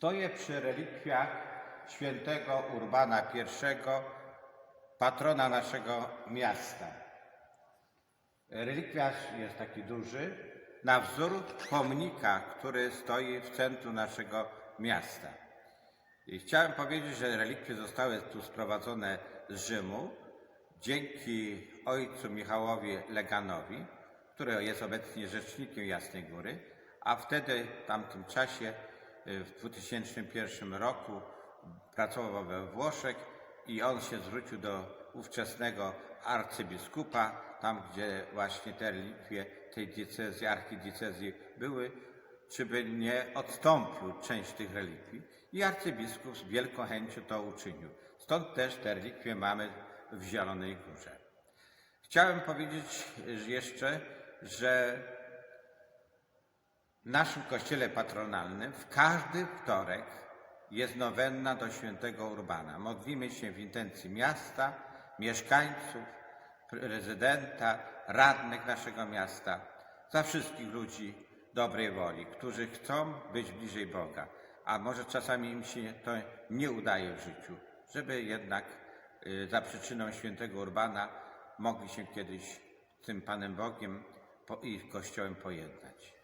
Stoję przy relikwiach świętego Urbana I, patrona naszego miasta. Relikwiarz jest taki duży, na wzór pomnika, który stoi w centrum naszego miasta. I chciałem powiedzieć, że relikwie zostały tu sprowadzone z Rzymu dzięki ojcu Michałowi Leganowi, który jest obecnie rzecznikiem Jasnej Góry, a wtedy w tamtym czasie, w 2001 roku, pracował we Włoszech i on się zwrócił do ówczesnego arcybiskupa, tam gdzie właśnie te relikwie tej diecezji, archidiecezji były, czy by nie odstąpił część tych relikwii. I arcybiskup z wielką chęcią to uczynił. Stąd też te relikwie mamy w Zielonej Górze. Chciałem powiedzieć jeszcze, że w naszym kościele patronalnym w każdy wtorek jest nowenna do świętego Urbana. Modlimy się w intencji miasta, mieszkańców, prezydenta, radnych naszego miasta, za wszystkich ludzi dobrej woli, którzy chcą być bliżej Boga, a może czasami im się to nie udaje w życiu, żeby jednak y, za przyczyną świętego Urbana mogli się kiedyś z tym Panem Bogiem i Kościołem pojednać.